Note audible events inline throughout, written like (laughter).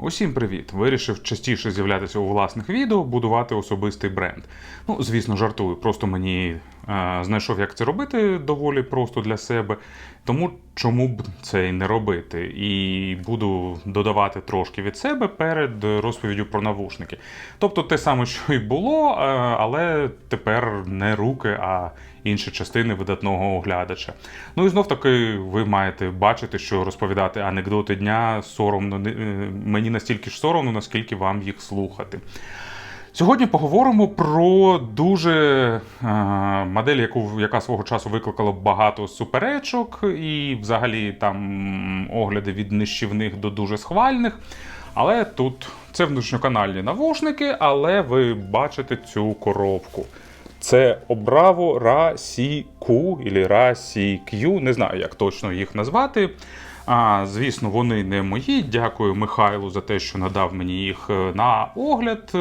Усім привіт! Вирішив частіше з'являтися у власних відео, будувати особистий бренд. Ну, звісно, жартую. Просто мені знайшов, як це робити доволі просто для себе. Тому чому б це і не робити? І буду додавати трошки від себе перед розповіддю про навушники. Тобто те саме, що і було, е, але тепер не руки, а інші частини видатного оглядача. Ну і знов таки ви маєте бачити, що розповідати анекдоти дня соромно е, мені настільки ж соромно, наскільки вам їх слухати. Сьогодні поговоримо про дуже е, модель, яку, яка свого часу викликала багато суперечок, і взагалі там огляди від нищівних до дуже схвальних. Але тут це внутрішньоканальні навушники, але ви бачите цю коробку. Це Bravo RA-CQ або RA-CQ, не знаю, як точно їх назвати. А, звісно, вони не мої. Дякую Михайлу за те, що надав мені їх е, на огляд.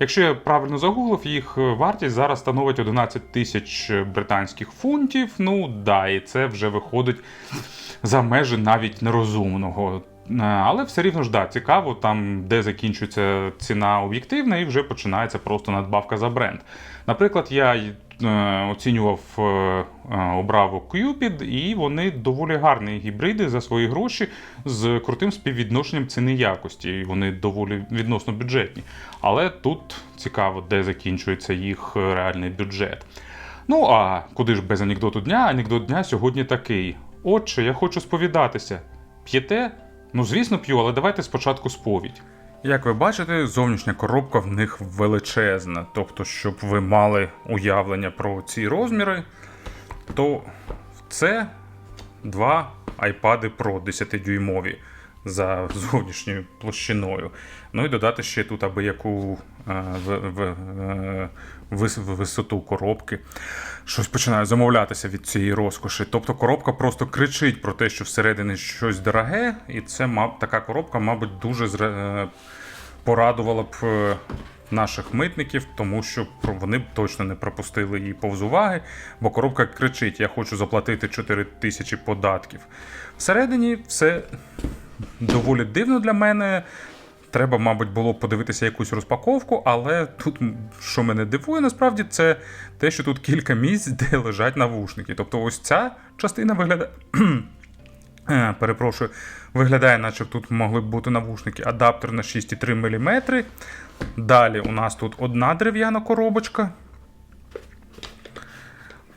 Е, Якщо я правильно загуглив, їх е, вартість зараз становить 11 тисяч британських фунтів. Ну да, і це вже виходить за межі навіть нерозумного. Е, Але все рівно ж да, цікаво, там, де закінчується ціна об'єктивна, і вже починається просто надбавка за бренд. Наприклад, я е, оцінював е, е, Cupid, і вони доволі гарні гібриди за свої гроші з крутим співвідношенням ціни якості. І вони доволі відносно бюджетні. Але тут цікаво, де закінчується їх е, реальний бюджет. Ну а куди ж без анекдоту дня? Анекдот дня сьогодні такий: Отче, я хочу сповідатися. П'єте? Ну, звісно, п'ю, але давайте спочатку сповідь. Як ви бачите, зовнішня коробка в них величезна. Тобто, щоб ви мали уявлення про ці розміри, то це два iPad Pro 10-дюймові за зовнішньою площиною. Ну і додати ще тут аби яку в, в, е, вис- висоту коробки. Щось починає замовлятися від цієї розкоші. Тобто коробка просто кричить про те, що всередині щось дороге, і це мав, така коробка, мабуть, дуже е, порадувала б е, наших митників, тому що вони б точно не пропустили її повз уваги, бо коробка кричить: Я хочу заплатити 4 тисячі податків. Всередині все доволі дивно для мене. Треба, мабуть, було подивитися якусь розпаковку, але тут, що мене дивує, насправді, це те, що тут кілька місць, (laughs) де лежать навушники. Тобто, ось ця частина виглядає. (clears throat) Е, Перепрошую, виглядає, наче тут могли б бути навушники. Адаптер на 6,3 мм. Далі у нас тут одна дерев'яна коробочка,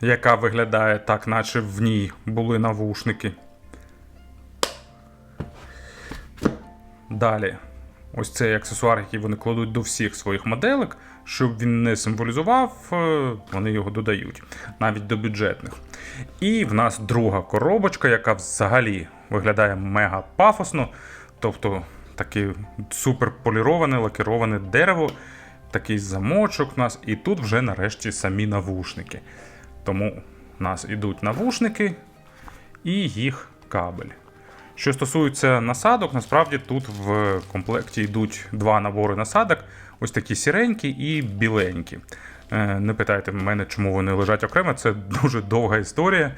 яка виглядає так, наче в ній були навушники. Далі, ось цей аксесуар, який вони кладуть до всіх своїх моделек, щоб він не символізував, е, вони його додають, навіть до бюджетних. І в нас друга коробочка, яка взагалі виглядає мега пафосно, тобто таке супер поліроване, лакіроване дерево, такий замочок у нас, і тут вже нарешті самі навушники. Тому у нас ідуть навушники і їх кабель. Що стосується насадок, насправді тут в комплекті йдуть два набори насадок: ось такі сіренькі і біленькі. Е, Не питайте мене, чому вони лежать окремо, це дуже довга історія.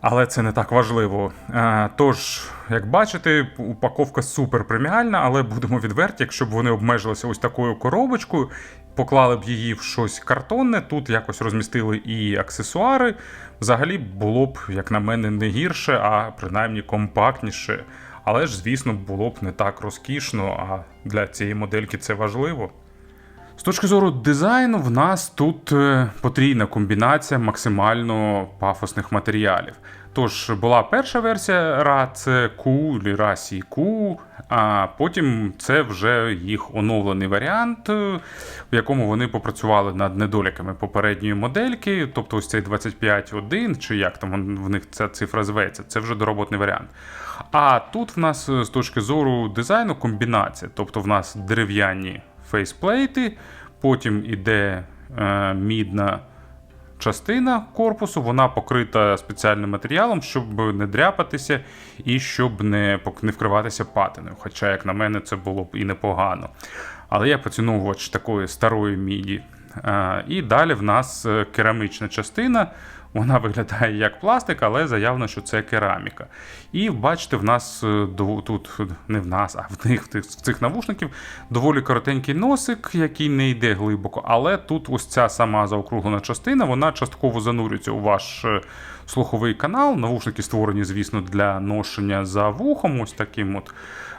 Але це не так важливо. Е, Тож, як бачите, упаковка супер преміальна, але будемо відверті, якщо б вони обмежилися ось такою коробочкою, поклали б її в щось картонне, тут якось розмістили і аксесуари. Взагалі було б, як на мене, не гірше, а принаймні компактніше. Але ж, звісно, було б не так розкішно, а для цієї модельки це важливо. З точки зору дизайну, в нас тут е, потрійна комбінація максимально пафосних матеріалів. Тож була перша версія RA, це Q, а потім це вже їх оновлений варіант, е, в якому вони попрацювали над недоліками попередньої модельки, тобто ось цей 25.1, чи як там в них ця цифра зветься, це вже дороботний варіант. А тут в нас е, з точки зору дизайну комбінація, тобто в нас дерев'яні фейсплейти, потім іде е, мідна частина корпусу, вона покрита спеціальним матеріалом, щоб не дряпатися і щоб не, не вкриватися патиною. Хоча, як на мене, це було б і непогано. Але я поціновувач такої старої міді. Е, І далі в нас е, керамична частина. Вона виглядає як пластик, але заявлено, що це кераміка. І бачите, в нас е, тут не в нас, а в них в цих навушників доволі коротенький носик, який не йде глибоко. Але тут ось ця сама заокруглена частина, вона частково занурюється у ваш е, слуховий канал. Навушники створені, звісно, для ношення за вухом, ось таким от.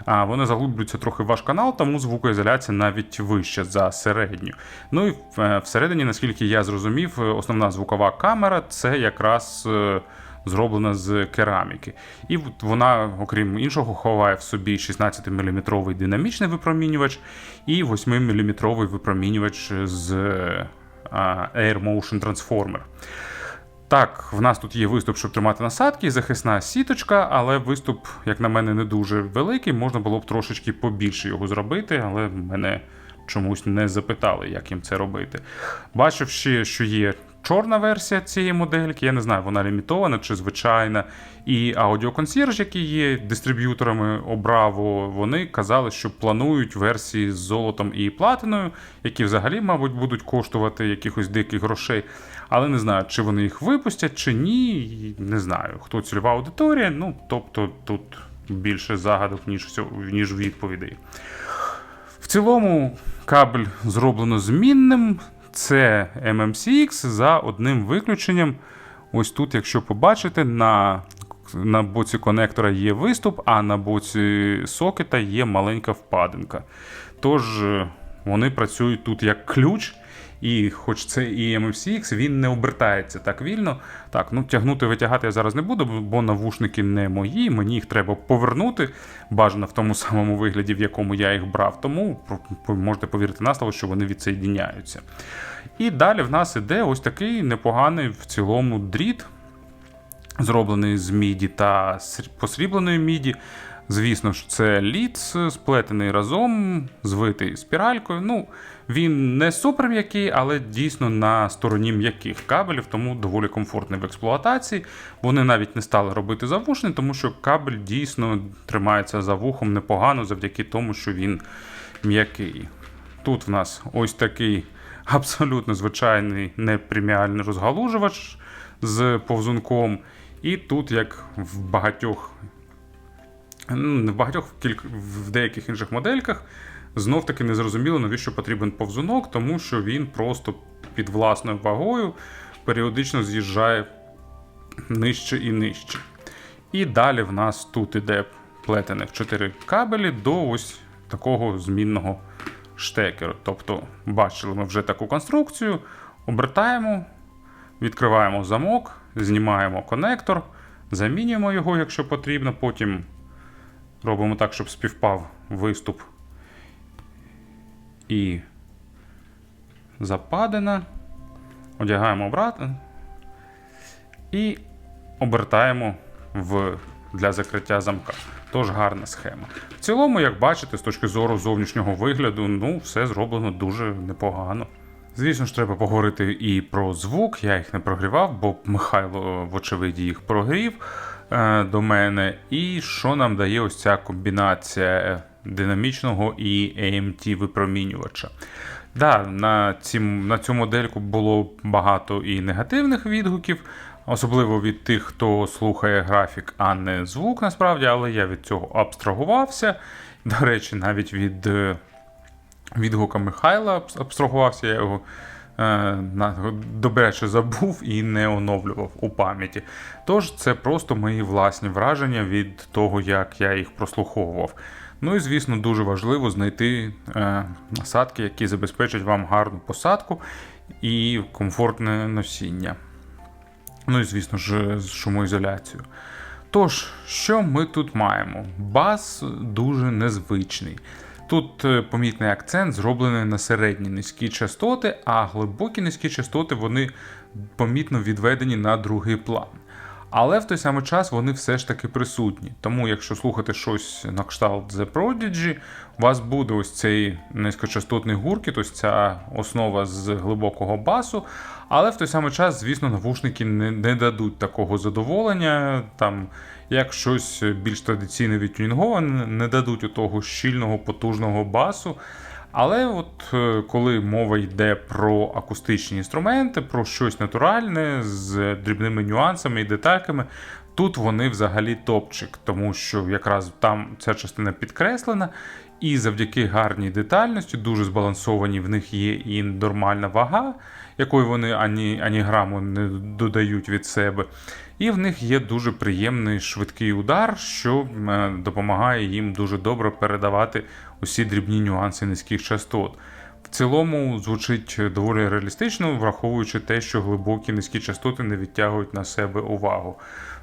А вони заглублюються трохи в ваш канал, тому звукоізоляція навіть вища за середню. Ну і е, всередині, наскільки я зрозумів, основна звукова камера це якраз. е, Зроблена з кераміки. І вона, окрім іншого, ховає в собі 16-мм динамічний випромінювач і 8-мм випромінювач з е, Air Motion Transformer. Так, в нас тут є виступ, щоб тримати насадки, захисна сіточка, але виступ, як на мене, не дуже великий. Можна було б трошечки побільше його зробити, але мене чомусь не запитали, як їм це робити. Бачив ще, що є чорна версія цієї модельки. Я не знаю, вона лімітована чи звичайна. І аудіоконсьєрж, які є дистриб'юторами Обраво, вони казали, що планують версії з золотом і платиною, які взагалі, мабуть, будуть коштувати якихось диких грошей. Але не знаю, чи вони їх випустять, чи ні. Не знаю, хто цільова аудиторія. Ну, тобто тут більше загадок, ніж, ніж відповідей. В цілому кабель зроблено змінним. Це MMCX за одним виключенням. Ось тут, якщо побачите, на, на боці конектора є виступ, а на боці сокета є маленька впадинка. Тож е, вони працюють тут як ключ. І хоч це і MFCX, він не обертається так вільно. Так, ну тягнути, витягати я зараз не буду, бо навушники не мої. Мені їх треба повернути, бажано в тому (laughs) самому вигляді, в якому я їх брав. Тому можете повірити на слово, що вони відсоєдіняються. І далі в нас іде ось такий непоганий в цілому дріт, зроблений з міді та посрібленої міді. Звісно ж, це ліц, сплетений разом, звитий спіралькою. Ну, він не супер м'який, але дійсно на стороні м'яких кабелів, тому доволі комфортний в експлуатації. Вони навіть не стали робити завушний, тому що кабель дійсно тримається за вухом непогано завдяки тому, що він м'який. Тут в нас ось такий абсолютно звичайний непреміальний розгалужувач з повзунком. І тут, як в багатьох в багатьох в деяких інших модельках знов таки не зрозуміло, навіщо потрібен повзунок, тому що він просто під власною вагою періодично з'їжджає нижче і нижче. І далі в нас тут іде плетених 4 кабелі до ось такого змінного штекеру. Тобто, бачили ми вже таку конструкцію, обертаємо, відкриваємо замок, знімаємо конектор, замінюємо його, якщо потрібно, потім Робимо так, щоб співпав виступ і западина. Одягаємо обратно і обертаємо в, для закриття замка. Тож гарна схема. В цілому, як бачите, з точки зору зовнішнього вигляду, ну, все зроблено дуже непогано. Звісно ж, треба поговорити і про звук. Я їх не прогрівав, бо Михайло, вочевидь, їх прогрів до мене. І що нам дає ось ця комбінація е, динамічного і AMT випромінювача. Да, на, ці, на цю модельку було багато і негативних відгуків, особливо від тих, хто слухає графік, а не звук, насправді, але я від цього абстрагувався. До речі, навіть від е, відгука Михайла абстрагувався, я його е, на, добряче забув і не оновлював у пам'яті. Тож це просто мої власні враження від того, як я їх прослуховував. Ну і звісно, дуже важливо знайти е, насадки, які забезпечать вам гарну посадку і комфортне носіння. Ну і звісно ж, з шумоізоляцією. Тож, що ми тут маємо? Бас дуже незвичний. Тут е, помітний акцент зроблений на середні низькі частоти, а глибокі низькі частоти вони помітно відведені на другий план. Але в той самий час вони все ж таки присутні. Тому, якщо слухати щось на кшталт The Prodigy, у вас буде ось цей низькочастотний гуркіт, ось ця основа з глибокого басу. Але в той самий час, звісно, навушники не, не дадуть такого задоволення. Там, як щось більш традиційно відтюнінговане, не дадуть у того щільного, потужного басу. Але от е, коли мова йде про акустичні інструменти, про щось натуральне з дрібними нюансами і детальками, тут вони взагалі топчик, тому що якраз там ця частина підкреслена, і завдяки гарній детальності, дуже збалансовані, в них є і нормальна вага, якої вони ані, ані граму не додають від себе. І в них є дуже приємний швидкий удар, що е, допомагає їм дуже добре передавати усі дрібні нюанси низьких частот. В цілому звучить доволі реалістично, враховуючи те, що глибокі низькі частоти не відтягують на себе увагу.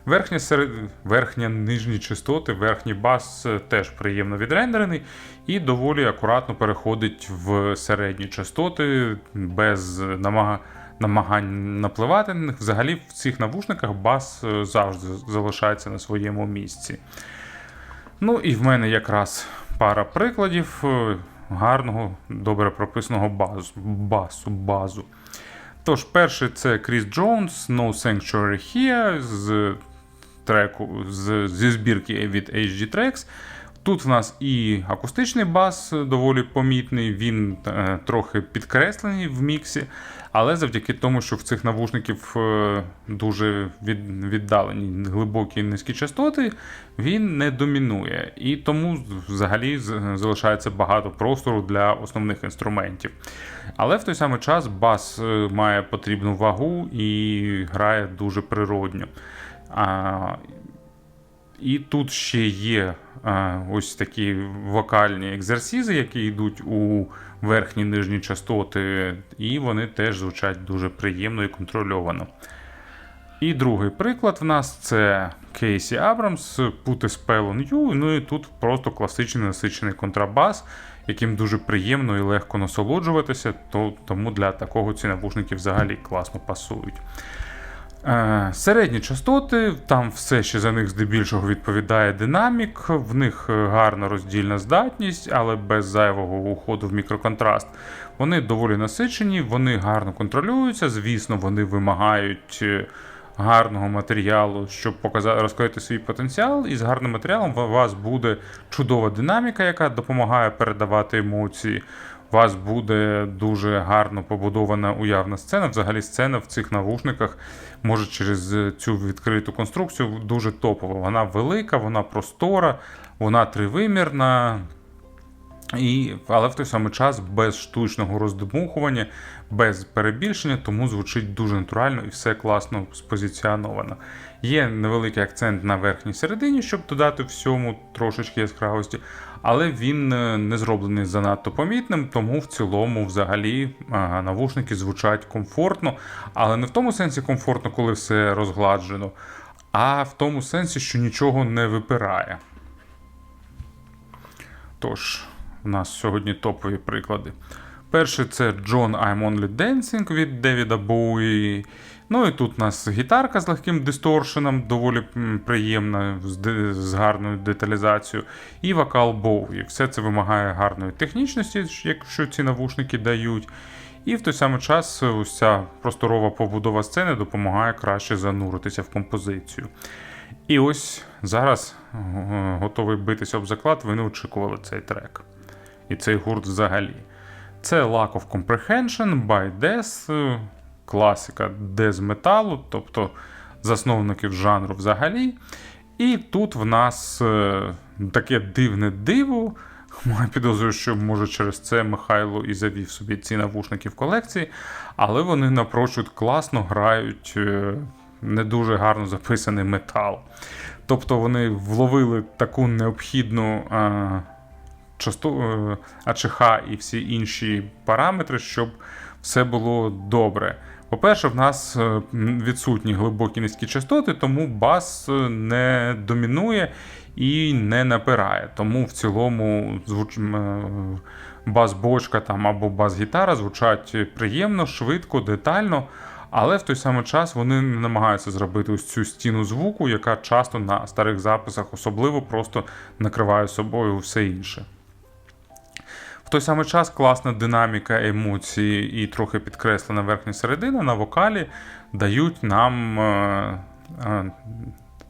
Верхня серед... верхня нижні частоти, верхній бас е, теж приємно відрендерений і доволі акуратно переходить в середні частоти без намага... намагань напливати. Взагалі в цих навушниках бас е, завжди залишається на своєму місці. Ну і в мене якраз пара прикладів е, гарного, добре прописаного базу, басу, базу. Тож, перший це Кріс Джонс, No Sanctuary Here з треку з, зі збірки від HD Tracks. Тут в нас і акустичний бас доволі помітний, він е, трохи підкреслений в міксі, але завдяки тому, що в цих навушників е, дуже віддалені глибокі низькі частоти, він не домінує. І тому взагалі залишається багато простору для основних інструментів. Але в той самий час бас е, має потрібну вагу і грає дуже природньо. А, І тут ще є ось такі вокальні екзерсизи, які йдуть у верхні нижні частоти, і вони теж звучать дуже приємно і контрольовано. І другий приклад в нас це Кейсі Абрамс, Put a Spell on You. Ну і тут просто класичний насичений контрабас, яким дуже приємно і легко насолоджуватися, то, тому для такого ці навушники взагалі класно пасують. Е, середні частоти, там все ще за них здебільшого відповідає динамік, в них е, гарна роздільна здатність, але без зайвого уходу в мікроконтраст. Вони доволі насичені, вони гарно контролюються. Звісно, вони вимагають е, гарного матеріалу, щоб показати, розкрити свій потенціал. І з гарним матеріалом у вас буде чудова динаміка, яка допомагає передавати емоції вас буде дуже гарно побудована уявна сцена. Взагалі, сцена в цих навушниках може через цю відкриту конструкцію дуже топова. Вона велика, вона простора, вона тривимірна. І, Але в той самий час без штучного роздмухування, без перебільшення, тому звучить дуже натурально і все класно спозиціоновано. Є невеликий акцент на верхній середині, щоб додати всьому трошечки яскравості, але він е, не зроблений занадто помітним, тому в цілому взагалі навушники звучать комфортно, але не в тому сенсі комфортно, коли все розгладжено, а в тому сенсі, що нічого не випирає. Тож, у нас сьогодні топові приклади. Перший це John I'm Only Dancing від Девіда Боуї. Ну і тут у нас гітарка з легким дисторшеном, доволі приємна, з гарною деталізацією, і вокал Боуї. Все це вимагає гарної технічності, якщо ці навушники дають. І в той самий час ця просторова побудова сцени допомагає краще зануритися в композицію. І ось зараз готовий битися об заклад, ви не очікували цей трек. І цей гурт взагалі. Це Lack of Comprehension by Death, класика дез металу, тобто засновників жанру взагалі. І тут в нас е, таке дивне диво. (laughs) Маю підозрюю, що може через це Михайло і завів собі ці навушники в колекції, але вони напрочуд класно грають е, не дуже гарно записаний метал. Тобто вони вловили таку необхідну а, часто, АЧХ і всі інші параметри, щоб все було добре. По-перше, в нас е, відсутні глибокі низькі частоти, тому бас е, не домінує і не напирає. Тому в цілому звуч... Е, бас-бочка там або бас-гітара звучать приємно, швидко, детально. Але в той самий час вони не намагаються зробити ось цю стіну звуку, яка часто на старих записах особливо просто накриває собою все інше. В той самий час класна динаміка емоції і трохи підкреслена верхня середина на вокалі дають нам е, е,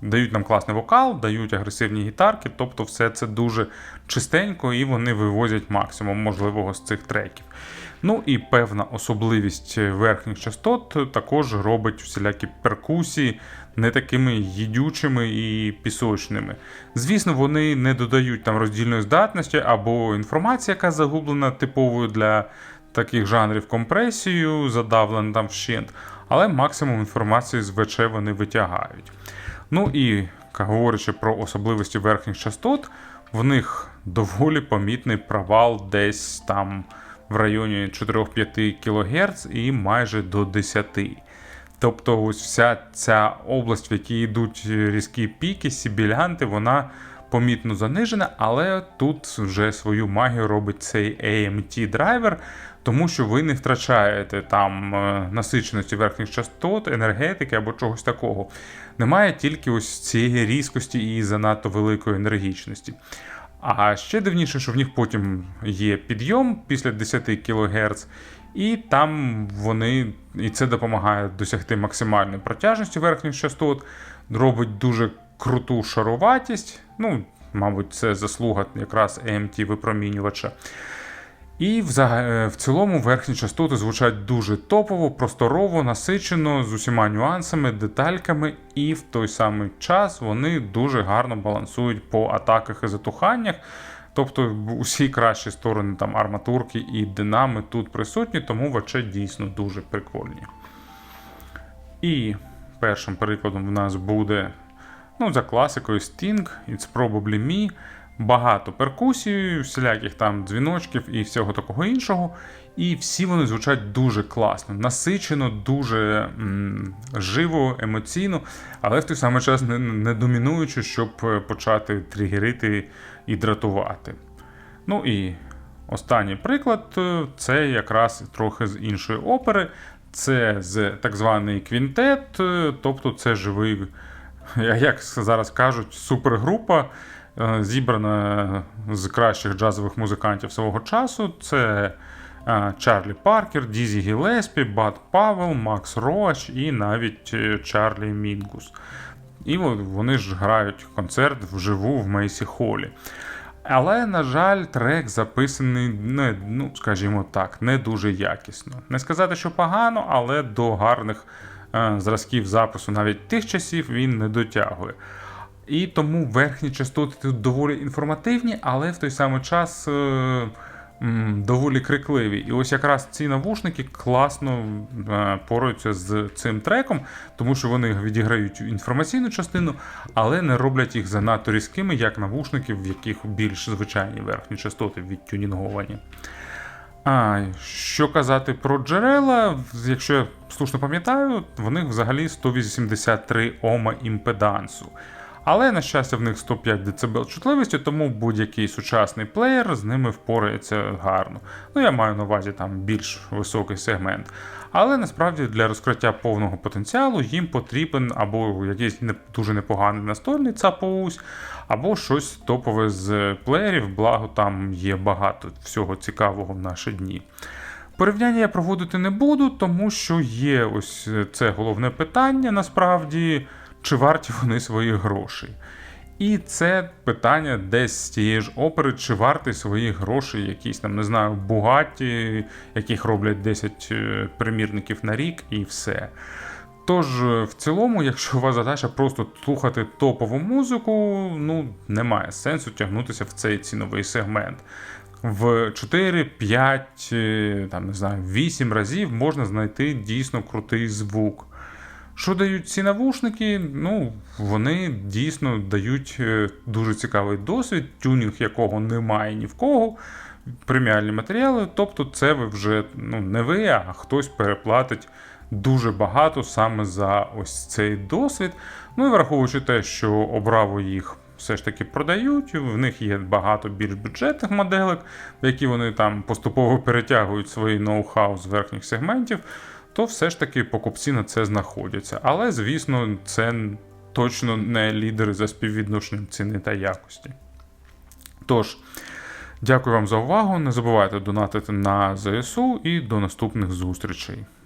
дають нам класний вокал, дають агресивні гітарки, тобто все це дуже чистенько і вони вивозять максимум можливого з цих треків. Ну і певна особливість верхніх частот також робить всілякі перкусії не такими їдючими і пісочними. Звісно, вони не додають там роздільної здатності або інформація, яка загублена типовою для таких жанрів компресію, задавлена там вщент, але максимум інформації з ВЧ вони витягають. Ну і говорячи про особливості верхніх частот, в них доволі помітний провал десь там в районі 4-5 кГц і майже до 10. Тобто, ось вся ця область, в якій йдуть різкі піки, сібілянти, вона помітно занижена, але тут вже свою магію робить цей AMT драйвер, тому що ви не втрачаєте там е, насиченості верхніх частот, енергетики або чогось такого. Немає тільки ось цієї різкості і занадто великої енергічності. А ще дивніше, що в них потім є підйом після 10 кГц, і там вони, і це допомагає досягти максимальної протяжності верхніх частот, робить дуже круту шаруватість. Ну, мабуть, це заслуга якраз EMT випромінювача. І в, в цілому верхні частоти звучать дуже топово, просторово, насичено, з усіма нюансами, детальками, і в той самий час вони дуже гарно балансують по атаках і затуханнях. Тобто усі кращі сторони там арматурки і динами тут присутні, тому ВЧ дійсно дуже прикольні. І першим прикладом в нас буде ну, за класикою Sting, It's Probably Me. Багато перкусій, всіляких там дзвіночків і всього такого іншого. І всі вони звучать дуже класно, насичено, дуже м, живо, емоційно, але в той самий час не, не домінуючи, щоб почати тригерити і дратувати. Ну і останній приклад це якраз трохи з іншої опери. Це з так званий квінтет, тобто це живий, (laughs) як зараз кажуть, супергрупа. Зібрана з кращих джазових музикантів свого часу. Це Чарлі Паркер, Дізі Гілеспі, Бат Павел, Макс Роач і навіть Чарлі Мінгус. І вони ж грають концерт вживу в Мейсі Холі. Але, на жаль, трек записаний, не, ну, скажімо так, не дуже якісно. Не сказати, що погано, але до гарних е, зразків запису навіть тих часів він не дотягує. І тому верхні частоти тут доволі інформативні, але в той самий час. Е, доволі крикливі. І ось якраз ці навушники класно е, пораються з цим треком, тому що вони відіграють інформаційну частину, але не роблять їх занадто різкими, як навушники, в яких більш звичайні верхні частоти відтюнінговані. А, Що казати про джерела, якщо я слушно пам'ятаю, в них взагалі 183 Ома імпедансу. Але, на щастя, в них 105 дБ чутливості, тому будь-який сучасний плеєр з ними впорається гарно. Ну, я маю на увазі там більш високий сегмент. Але насправді для розкриття повного потенціалу їм потрібен або якийсь не дуже непоганий настольний цапоусь, або щось топове з плеєрів, благо там є багато всього цікавого в наші дні. Порівняння я проводити не буду, тому що є ось це головне питання насправді чи варті вони своїх грошей. І це питання десь з тієї ж опери, чи варті своїх грошей, якісь там, не знаю, бугаті, яких роблять 10 е, примірників на рік, і все. Тож, е, в цілому, якщо у вас задача просто слухати топову музику, ну немає сенсу тягнутися в цей ціновий сегмент. В 4, 5, е, там, не знаю, 8 разів можна знайти дійсно крутий звук. Що дають ці навушники? Ну, вони дійсно дають е, дуже цікавий досвід, тюнінг якого немає ні в кого. Преміальні матеріали, тобто, це ви вже ну, не ви, а хтось переплатить дуже багато саме за ось цей досвід. Ну і враховуючи те, що обраво їх все ж таки продають, в них є багато більш бюджетних моделек, які вони там поступово перетягують свої ноу-хау з верхніх сегментів то все ж таки покупці на це знаходяться. Але, звісно, це точно не лідери за співвідношенням ціни та якості. Тож, дякую вам за увагу. Не забувайте донатити на ЗСУ і до наступних зустрічей.